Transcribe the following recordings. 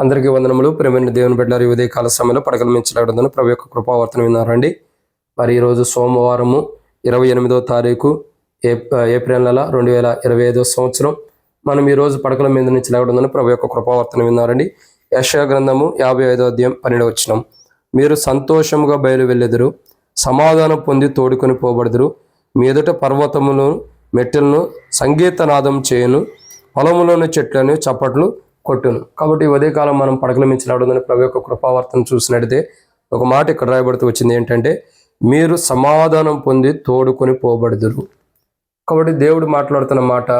అందరికీ వందనములు. ప్రేమైన దేవుని బిడ్డారు ఈ ఉదయ కాల సమయంలో పడగల మించలేడదని ప్రభు యొక్క కృపావర్తన విన్నారండి. మరి ఈరోజు సోమవారము ఇరవై ఎనిమిదో తారీఖు ఏప్రిల్ నెల రెండు వేల ఇరవై ఐదో సంవత్సరం. మనం ఈరోజు పడకల మీద నుంచి లేవడందని ప్రభు యొక్క కృపావర్తన విన్నారండి. యశ గ్రంథము యాభై ఐదో అధ్యాయం పన్నెండు వచ్చినం మీరు సంతోషముగా బయలు వెళ్ళెదరు సమాధానం పొంది తోడుకొని పోబడదురు. మీదట పర్వతములను మెట్టెలను సంగీతనాదం చేయను పొలములోని చెట్లను చప్పట్లు కొట్టును. కాబట్టి ఈ ఉదయకాలం మనం పడకల మించి రావడం ప్రభు యొక్క కృపావర్తన చూసినట్టయితే ఒక మాట ఇక్కడ రాయబడుతూ వచ్చింది ఏంటంటే మీరు సమాధానం పొంది తోడుకొని పోబడుదురు. కాబట్టి దేవుడు మాట్లాడుతున్న మాట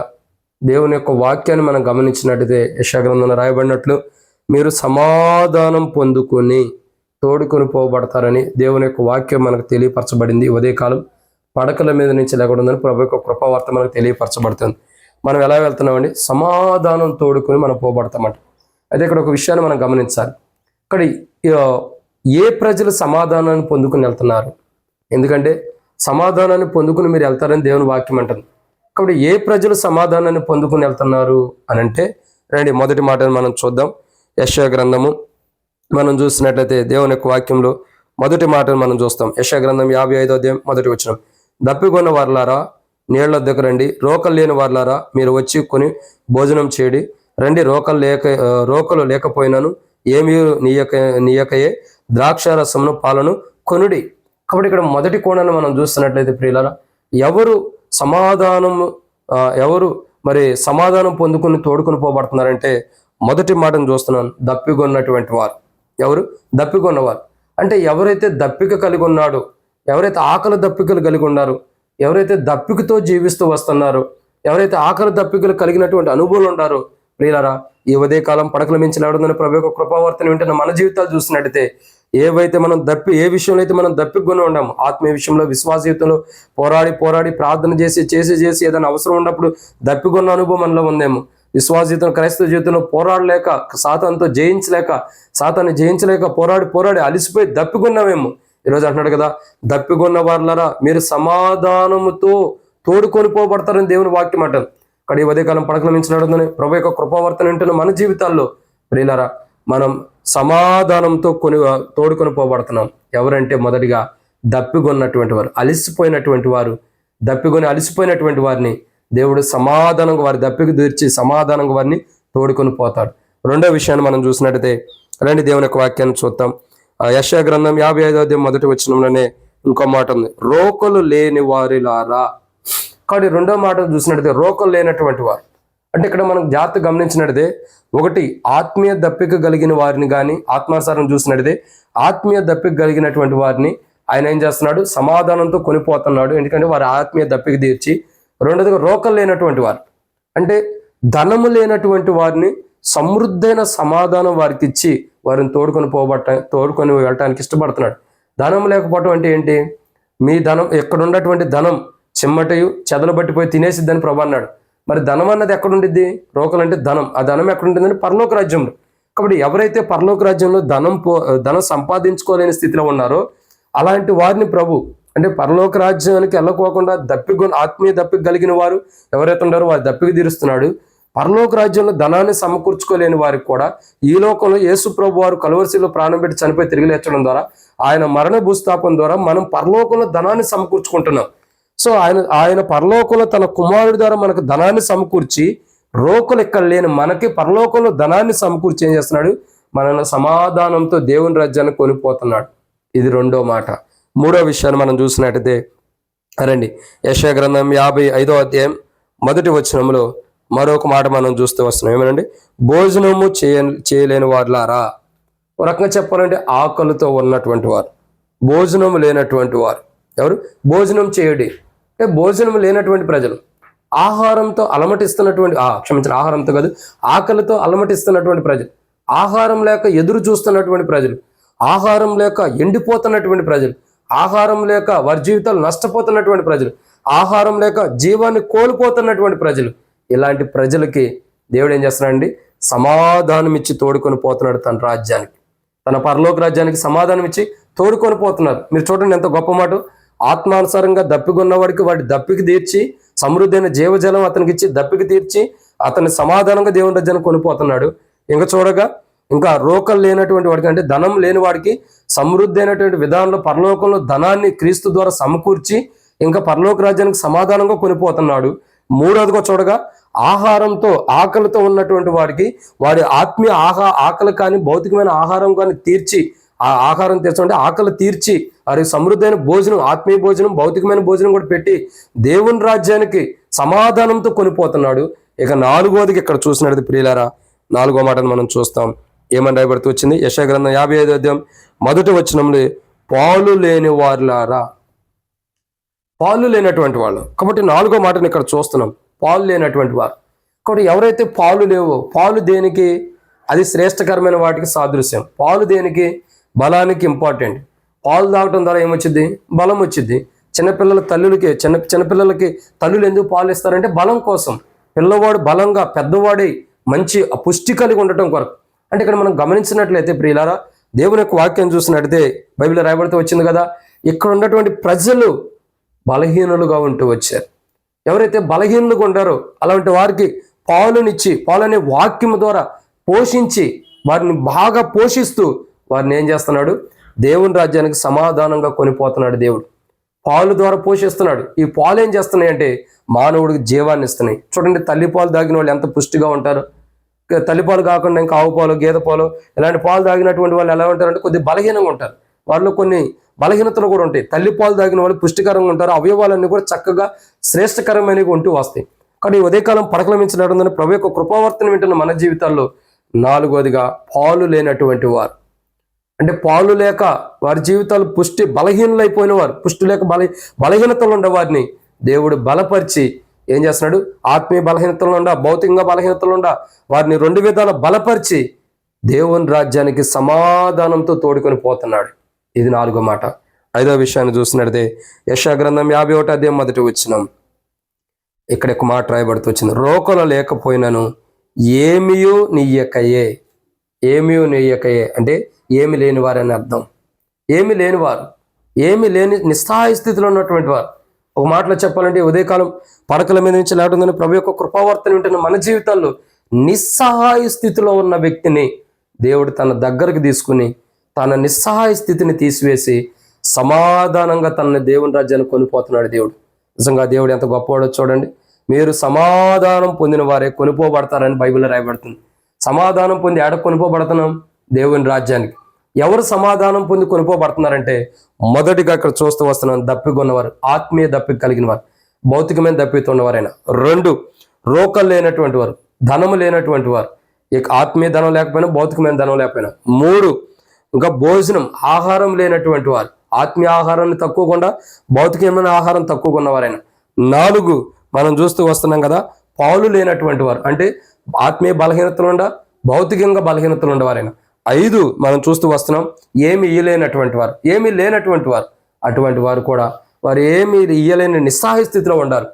దేవుని యొక్క వాక్యాన్ని మనం గమనించినట్టయితే యశాగ్రంథంలో రాయబడినట్లు మీరు సమాధానం పొందుకొని తోడుకొని పోబడతారని దేవుని యొక్క వాక్యం మనకు తెలియపరచబడింది ఉదయకాలం పడకల మీద నుంచి లేకుండా ప్రభు యొక్క కృపావార్త మనకు తెలియపరచబడుతుంది. మనం ఎలా వెళ్తున్నామండి? సమాధానం తోడుకొని మనం పోబడతామంట. అయితే ఇక్కడ ఒక విషయాన్ని మనం గమనించాలి. ఇక్కడ ఏ ప్రజలు సమాధానాన్ని పొందుకుని వెళ్తున్నారు? ఎందుకంటే సమాధానాన్ని పొందుకుని మీరు వెళ్తారని దేవుని వాక్యం అంటుంది. కాబట్టి ఏ ప్రజలు సమాధానాన్ని పొందుకుని వెళ్తున్నారు అని అంటే రండి మొదటి మాటను మనం చూద్దాం. యశ గ్రంథము మనం చూసినట్లయితే దేవుని యొక్క వాక్యంలో మొదటి మాటను మనం చూస్తాం. యశ గ్రంథం యాభై ఐదో అధ్యాయం మొదటి వచ్చిన దప్పికొన్న వర్లారా నీళ్ళ దగ్గరండి రోకలు లేని వాళ్ళారా మీరు వచ్చి కొని భోజనం చేయడి. రండి రోకలు లేక రోకలు లేకపోయినాను ఏమీ నీయక యొక్కయే ద్రాక్ష రసమును పాలను కొనుడి. కాబట్టి ఇక్కడ మొదటి కోణాన్ని మనం చూస్తున్నట్లయితే ప్రియులారా ఎవరు సమాధానము ఎవరు మరి సమాధానం పొందుకుని తోడుకుని పోబడుతున్నారంటే మొదటి మాటను చూస్తున్నాను దప్పిగొన్నటువంటి వారు. ఎవరు? దప్పిగొన్నవారు అంటే ఎవరైతే దప్పిక కలిగి ఉన్నాడో ఎవరైతే ఆకలి దప్పికలు కలిగి ఉన్నారో ఎవరైతే దప్పికతో జీవిస్తూ వస్తున్నారో ఎవరైతే ఆకలి దప్పికలు కలిగినటువంటి అనుభవాలు ఉండారో ప్రియులరా ఈ ఉదయకాలం పడకల మించి లేవడం ప్రభు యొక్క కృపావర్తన వింటున్న మన జీవితాలు చూసినట్టయితే ఏవైతే మనం దప్పి ఏ విషయంలో అయితే మనం దప్పికొని ఉన్నాము ఆత్మీయ విషయంలో విశ్వాస జీవితంలో పోరాడి పోరాడి ప్రార్థన చేసి చేసి చేసి ఏదైనా అవసరం ఉన్నప్పుడు దప్పికొన్న అనుభవం మనలో ఉందేమో. విశ్వాస జీవితం క్రైస్తవ జీవితంలో పోరాడలేక సాతాన్తో జయించలేక సాతాన్ని జయించలేక పోరాడి పోరాడి అలిసిపోయి దప్పికొన్నామేమో. ఈరోజు అంటున్నాడు కదా దప్పికొన్న వారులరా మీరు సమాధానముతో తోడుకొని పోబడతారని దేవుని వాక్యం అంటారు. ఇక్కడ ఈ ఉదయకాలం పడకల ప్రభు యొక్క కృపావర్తన వింటున్న మన జీవితాల్లో ప్రియులరా మనం సమాధానంతో కొని తోడుకొని పోబడుతున్నాం. ఎవరంటే మొదటిగా దప్పిగొన్నటువంటి వారు అలిసిపోయినటువంటి వారు దప్పికొని అలిసిపోయినటువంటి వారిని దేవుడు సమాధానంగా వారి దప్పికి తీర్చి సమాధానంగా వారిని తోడుకొని పోతాడు. రెండో విషయాన్ని మనం చూసినట్టయితే రండి దేవుని యొక్క వాక్యాన్ని చూద్దాం. యశ గ్రంథం యాభై ఐదో అధ్యాయం మొదటి వచ్చినంలోనే ఇంకో మాట ఉంది. రోకలు లేని వారిలారా? కాబట్టి రెండో మాట చూసినట్టయితే రోకలు లేనటువంటి వారు. అంటే ఇక్కడ మనం జాగ్రత్త గమనించినట్టే ఒకటి ఆత్మీయ దప్పిక కలిగిన వారిని కానీ ఆత్మానుసారం చూసినట్టయితే ఆత్మీయ దప్పిక కలిగినటువంటి వారిని ఆయన ఏం చేస్తున్నాడు? సమాధానంతో కొనిపోతున్నాడు. ఎందుకంటే వారి ఆత్మీయ దప్పిక తీర్చి రెండోదిగా రోకలు లేనటువంటి వారు. అంటే ధనము లేనటువంటి వారిని సమృద్ధైన సమాధానం వారికి ఇచ్చి వారిని తోడుకొని పోబట్ట తోడుకొని వెళ్ళటానికి ఇష్టపడుతున్నాడు. ధనం లేకపోవటం అంటే ఏంటి? మీ ధనం ఎక్కడ ఉన్నటువంటి ధనం చిమ్మటయు చెదలు పట్టిపోయి తినేసిద్దని ప్రభు అన్నాడు. మరి ధనం అన్నది ఎక్కడుండిద్ది? రోకలు అంటే ధనం. ఆ ధనం ఎక్కడుంటుందని పరలోక రాజ్యంలో. కాబట్టి ఎవరైతే పరలోక రాజ్యంలో ధనం పో ధనం సంపాదించుకోలేని స్థితిలో ఉన్నారో అలాంటి వారిని ప్రభు అంటే పరలోక రాజ్యానికి వెళ్ళకోకుండా దప్పికొని ఆత్మీయ దప్పిక కలిగిన వారు ఎవరైతే ఉన్నారో వారు దప్పిక తీరుస్తున్నాడు. పరలోక రాజ్యంలో ధనాన్ని సమకూర్చుకోలేని వారికి కూడా ఈ లోకంలో యేసుప్రభు వారు కలవరిశిలో ప్రాణం పెట్టి చనిపోయి తిరిగి లేచడం ద్వారా ఆయన మరణ భూస్థాపన ద్వారా మనం పరలోకంలో ధనాన్ని సమకూర్చుకుంటున్నాం. సో ఆయన ఆయన పరలోకంలో తన కుమారుడి ద్వారా మనకు ధనాన్ని సమకూర్చి రోకులు ఇక్కడ లేని మనకి పరలోకంలో ధనాన్ని సమకూర్చి ఏం చేస్తున్నాడు? మనల్ని సమాధానంతో దేవుని రాజ్యాన్ని కొనిపోతున్నాడు. ఇది రెండో మాట. మూడో విషయాన్ని మనం చూసినట్టయితే రండి. యశ గ్రంథం యాభై ఐదో అధ్యాయం మొదటి వచనంలో మరొక మాట మనం చూస్తూ వస్తున్నాం. ఏమనండి? భోజనము చేయ చేయలేని వారులారా. ఒక రకంగా చెప్పాలంటే ఆకలితో ఉన్నటువంటి వారు భోజనం లేనటువంటి వారు. ఎవరు? భోజనం చేయడి. అంటే భోజనం లేనటువంటి ప్రజలు. ఆహారంతో అలమటిస్తున్నటువంటి క్షమించిన ఆహారంతో కాదు ఆకలితో అలమటిస్తున్నటువంటి ప్రజలు. ఆహారం లేక ఎదురు చూస్తున్నటువంటి ప్రజలు. ఆహారం లేక ఎండిపోతున్నటువంటి ప్రజలు. ఆహారం లేక వారి జీవితాలు నష్టపోతున్నటువంటి ప్రజలు. ఆహారం లేక జీవాన్ని కోల్పోతున్నటువంటి ప్రజలు. ఇలాంటి ప్రజలకి దేవుడు ఏం చేస్తున్నాడండి? సమాధానం ఇచ్చి తోడుకొని పోతున్నాడు తన రాజ్యానికి. తన పరలోక రాజ్యానికి సమాధానం ఇచ్చి తోడుకొని పోతున్నారు. మీరు చూడండి ఎంత గొప్ప మాట. ఆత్మానుసారంగా దప్పికొన్నవాడికి వాడి దప్పికి తీర్చి సమృద్ధైన జీవజలం అతనికి ఇచ్చి దప్పికి తీర్చి అతన్ని సమాధానంగా దేవుని రాజ్యాన్ని కొనిపోతున్నాడు. ఇంకా చూడగా ఇంకా రోకలు లేనటువంటి వాడికి అంటే ధనం లేని వాడికి సమృద్ధి అయినటువంటి విధానంలో పరలోకంలో ధనాన్ని క్రీస్తు ద్వారా సమకూర్చి ఇంకా పరలోక రాజ్యానికి సమాధానంగా కొనిపోతున్నాడు. మూడవదిగా చూడగా ఆహారంతో ఆకలితో ఉన్నటువంటి వాడికి వాడి ఆత్మీయ ఆహా ఆకలి కానీ భౌతికమైన ఆహారం కానీ తీర్చి ఆ ఆహారం తీర్చుకుంటే ఆకలి తీర్చి వారి సమృద్ధమైన భోజనం ఆత్మీయ భోజనం భౌతికమైన భోజనం కూడా పెట్టి దేవుని రాజ్యానికి సమాధానంతో కొనిపోతున్నాడు. ఇక నాలుగోదికి ఇక్కడ చూసినది ప్రియులారా నాలుగో మాటను మనం చూస్తాం. ఏమని రాయబడుతూ వచ్చింది? యశగ్రంథం యాభై ఐదు అధ్యాయం మొదటి వచ్చినంలో పాలు లేని వారులారా పాలు లేనటువంటి వాళ్ళు. కాబట్టి నాలుగో మాటను ఇక్కడ చూస్తున్నాం. పాలు లేనటువంటి వారు. కాబట్టి ఎవరైతే పాలు లేవో పాలు దేనికి? అది శ్రేష్టకరమైన వాటికి సాదృశ్యం. పాలు దేనికి? బలానికి ఇంపార్టెంట్ పాలు తాగటం ద్వారా ఏమొచ్చింది బలం వచ్చింది చిన్నపిల్లల తల్లులకి చిన్న చిన్నపిల్లలకి తల్లులు ఎందుకు పాలు ఇస్తారంటే బలం కోసం. పిల్లవాడు బలంగా పెద్దవాడి మంచి పుష్టి కలిగి ఉండటం కొరకు. అంటే ఇక్కడ మనం గమనించినట్లయితే ప్రియులారా దేవుని యొక్క వాక్యం చూసినట్టయితే బైబిల్ రాయబడితే వచ్చింది కదా ఇక్కడ ఉన్నటువంటి ప్రజలు బలహీనులుగా ఉంటూ వచ్చారు. ఎవరైతే బలహీనులుగా ఉంటారో అలాంటి వారికి పాలునిచ్చి పాలనే వాక్యం ద్వారా పోషించి వారిని బాగా పోషిస్తూ వారిని ఏం చేస్తున్నాడు? దేవుని రాజ్యానికి సమాధానంగా కొనిపోతున్నాడు దేవుడు. పాలు ద్వారా పోషిస్తున్నాడు. ఈ పాలు ఏం చేస్తున్నాయి అంటే మానవుడికి జీవాన్ని ఇస్తున్నాయి. చూడండి తల్లి పాలు తాగిన వాళ్ళు ఎంత పుష్టిగా ఉంటారు. తల్లి తల్లిపాలు కాకుండా ఇంకా ఆవు పాలు గేదె పాలు ఇలాంటి పాలు తాగినటువంటి వాళ్ళు ఎలా ఉంటారంటే కొద్దిగా బలహీనంగా ఉంటారు. వాళ్ళు కొన్ని బలహీనతలు కూడా ఉంటాయి. తల్లి పాలు తాగిన వాళ్ళు పుష్టికరంగా ఉంటారు. అవయవాలన్నీ కూడా చక్కగా శ్రేష్టకరమైనవి ఉంటూ వస్తాయి. కానీ ఉదయకాలం పడకలమించడం ప్రభు యొక్క కృపావర్తన వింటున్న మన జీవితాల్లో నాలుగోదిగా పాలు లేనటువంటి వారు. అంటే పాలు లేక వారి జీవితాలు పుష్టి బలహీనలైపోయిన వారు పుష్టి లేక బల బలహీనతలు ఉండే వారిని దేవుడు బలపరిచి ఏం చేస్తున్నాడు? ఆత్మీయ బలహీనతలు ఉండ భౌతికంగా బలహీనతలు ఉండ వారిని రెండు విధాల బలపరిచి దేవుని రాజ్యానికి సమాధానంతో తోడుకొని పోతున్నాడు. ఇది నాలుగో మాట. ఐదో విషయాన్ని చూసినట్టే యశా గ్రంథం యాభై ఒకటి అధ్యాయం మొదటి వచ్చినాం ఇక్కడ ఒక మాట రాయబడుతూ వచ్చింది. రోకలు లేకపోయినను ఏమియో నీయకయే ఏమియో నీయకయే అంటే ఏమి లేని వారని అర్థం. ఏమి లేనివారు? ఏమి లేని నిస్సహాయ స్థితిలో ఉన్నటువంటి వారు. ఒక మాటలో చెప్పాలంటే ఉదయకాలం పడకల మీద నుంచి లేకుందని ప్రభు యొక్క కృపావర్తన వింటున్న మన జీవితాల్లో నిస్సహాయ స్థితిలో ఉన్న వ్యక్తిని దేవుడు తన దగ్గరకు తీసుకుని తన నిస్సహాయ స్థితిని తీసివేసి సమాధానంగా తనని దేవుని రాజ్యాన్ని కొనిపోతున్నాడు దేవుడు. నిజంగా దేవుడు ఎంత గొప్పవాడో చూడండి. మీరు సమాధానం పొందిన వారే కొనిపోబడతారని బైబిల్లో రాయబడుతుంది. సమాధానం పొంది ఏడ కొనిపోబడుతున్నాం? దేవుని రాజ్యానికి. ఎవరు సమాధానం పొంది కొనుక్కోబడుతున్నారంటే మొదటిగా ఇక్కడ చూస్తూ వస్తున్నాం దప్పికొన్నవారు ఆత్మీయ దప్పిక కలిగిన వారు భౌతికమైన దప్పితున్నవారైనా రెండు రోకలు లేనటువంటి వారు ధనము లేనటువంటి వారు. ఇక ఆత్మీయ ధనం లేకపోయినా భౌతికమైన ధనం లేకపోయినా. మూడు ఇంకా భోజనం ఆహారం లేనటువంటి వారు ఆత్మీయ ఆహారాన్ని తక్కువకుండా భౌతికమైన ఆహారం తక్కువగా ఉన్నవారైనా నాలుగు మనం చూస్తూ వస్తున్నాం కదా పాలు లేనటువంటి వారు అంటే ఆత్మీయ బలహీనతలు ఉండ భౌతికంగా బలహీనతలు ఉండవారైనా. ఐదు మనం చూస్తూ వస్తున్నాం ఏమి ఇయ్యలేనటువంటి వారు ఏమీ లేనటువంటి వారు అటువంటి వారు కూడా వారు ఏమి ఇయ్యలేని నిస్సహాయ స్థితిలో ఉండారు.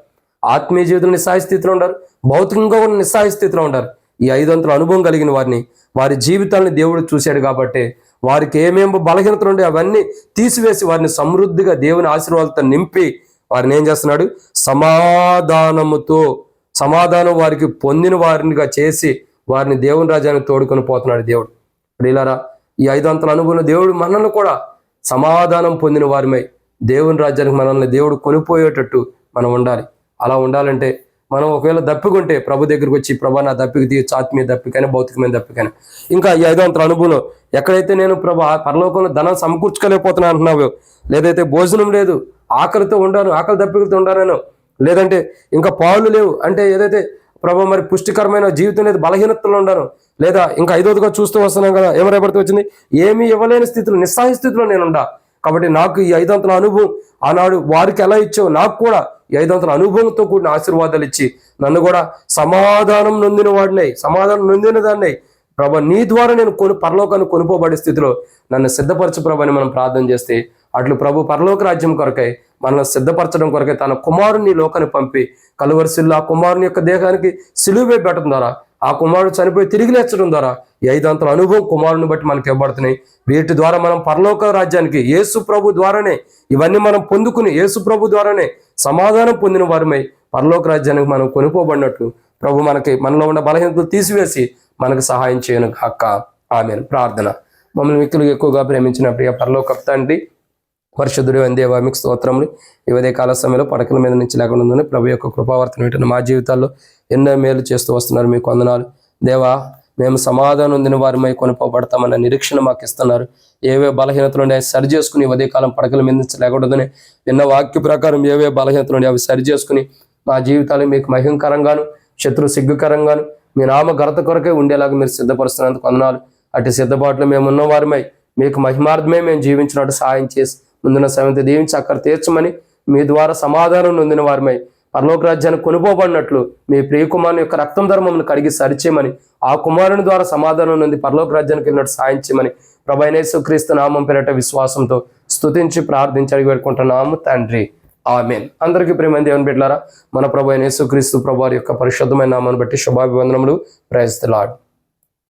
ఆత్మీయ జీవితంలో నిస్సహాయ స్థితిలో ఉండారు భౌతికంగా కూడా నిస్సహాయ స్థితిలో ఉండారు. ఈ ఐదంతుల అనుభవం కలిగిన వారిని వారి జీవితాలను దేవుడు చూశాడు కాబట్టి వారికి ఏమేమి బలహీనతలు ఉండే అవన్నీ తీసివేసి వారిని సమృద్ధిగా దేవుని ఆశీర్వాదాలతో నింపి వారిని ఏం చేస్తున్నాడు? సమాధానముతో సమాధానం వారికి పొందిన వారినిగా చేసి వారిని దేవుని రాజ్యానికి తోడుకొని పోతున్నాడు దేవుడు. ప్రియులారా ఈ ఐదంతల అంతల అనుభవం దేవుడు మనల్ని కూడా సమాధానం పొందిన వారిమై దేవుని రాజ్యానికి మనల్ని దేవుడు కొనిపోయేటట్టు మనం ఉండాలి. అలా ఉండాలంటే మనం ఒకవేళ దప్పికుంటే ప్రభు దగ్గరికి వచ్చి ప్రభా నా దప్పికి తీయచ్చు ఆత్మీయ దప్పికైనా భౌతికమైన దప్పికైనా. ఇంకా ఈ ఐదో అంతల అనుభవం ఎక్కడైతే నేను ప్రభా పరలోకంలో ధనం సమకూర్చుకోలేకపోతున్నా అంటున్నావు లేదైతే భోజనం లేదు ఆకలితో ఉండాను ఆకలి దప్పికలతో ఉండాను లేదంటే ఇంకా పాలు లేవు అంటే ఏదైతే ప్రభు మరి పుష్టికరమైన జీవితం లేదు బలహీనతలో ఉండాను లేదా ఇంకా ఐదోదిగా చూస్తూ వస్తున్నాం కదా ఏమరేపడుతూ వచ్చింది? ఏమీ ఇవ్వలేని స్థితిలో నిస్సహాయ స్థితిలో నేనుండా. కాబట్టి నాకు ఈ ఐదంతల అనుభవం ఆనాడు వారికి ఎలా ఇచ్చావు నాకు కూడా ఈ అనుభవంతో కూడిన ఆశీర్వాదాలు ఇచ్చి నన్ను కూడా సమాధానం నొందిన వాడినై సమాధానం నొందిన దాన్ని. ప్రభ నీ ద్వారా నేను కొని పరలోకాన్ని కొనుకోబడే స్థితిలో నన్ను సిద్ధపరచు ప్రభని మనం ప్రార్థన చేస్తే అట్లు ప్రభు పరలోక రాజ్యం కొరకై మనల్ని సిద్ధపరచడం కొరకై తన కుమారుని లోకాన్ని పంపి కలువరిసిల్లు ఆ కుమారుని యొక్క దేహానికి సిలువే పెట్టడం ద్వారా ఆ కుమారుడు చనిపోయి తిరిగి లేచడం ద్వారా ఈ ఐదంతల అనుభవం కుమారుని బట్టి మనకి ఇవ్వబడుతున్నాయి. వీటి ద్వారా మనం పరలోక రాజ్యానికి యేసు ప్రభు ద్వారానే ఇవన్నీ మనం పొందుకుని యేసు ప్రభు ద్వారానే సమాధానం పొందిన వారమై పరలోక రాజ్యానికి మనం కొనుక్కోబడినట్లు ప్రభు మనకి మనలో ఉన్న బలహీనతలు తీసివేసి మనకు సహాయం చేయను కాక ఆమె ప్రార్థన. మమ్మల్ని మిక్కులు ఎక్కువగా ప్రేమించిన ప్రియ పరలోక తండ్రి పరిశుద్ధుడు వందేవా మీకు స్తోత్రములు. ఈ ఉదయ కాల సమయంలో పడకల మీద నుంచి లేకుండా ఉందని ప్రభు యొక్క కృపావర్తన ఏంటంటే మా జీవితాల్లో ఎన్నో మేలు చేస్తూ వస్తున్నారు మీకు వందనాలు. దేవా మేము సమాధానం ఉందిన వారిమై కొనుకోబడతామన్న నిరీక్షణ మాకు ఇస్తున్నారు. ఏవే బలహీనతలు ఉండే అవి సరి చేసుకుని ఉదయ కాలం పడకల మీద నుంచి లేకూడదని విన్న వాక్య ప్రకారం ఏవే బలహీనతలు ఉండే అవి సరి చేసుకుని మా జీవితాలు మీకు మహింకరంగాను శత్రు సిగ్గుకరంగాను మీ నామ ఘనత కొరకే ఉండేలాగా మీరు సిద్ధపరుస్తున్నందుకు వందనాలు. అటు సిద్ధపాట్లు మేము ఉన్న వారిమై మీకు మహిమార్థమే మేము జీవించినట్టు సహాయం చేసి ముందున్న సమయంతో దీవించి అక్కడ తీర్చమని మీ ద్వారా సమాధానం నొందిన వారిమై పరలోక రాజ్యాన్ని కొనుపోబడినట్లు మీ ప్రియకుమారుని యొక్క రక్తం ధర్మమును కడిగి సరిచేయమని ఆ కుమారుని ద్వారా సమాధానం నుండి పరలోక రాజ్యానికి వెళ్ళినట్టు సాయం ప్రభైనేసు క్రీస్తు నామం పేరట విశ్వాసంతో స్తుతించి ప్రార్థించి అడిగి పెట్టుకుంటున్నాము తండ్రి. ఆమెన్. అందరికీ ప్రేమైన దేవుని పెట్టారా మన ప్రభు అయిన ప్రభు వారి యొక్క పరిశుద్ధమైన నామాన్ని బట్టి శుభాభివందనములు. ప్రయత్లాడు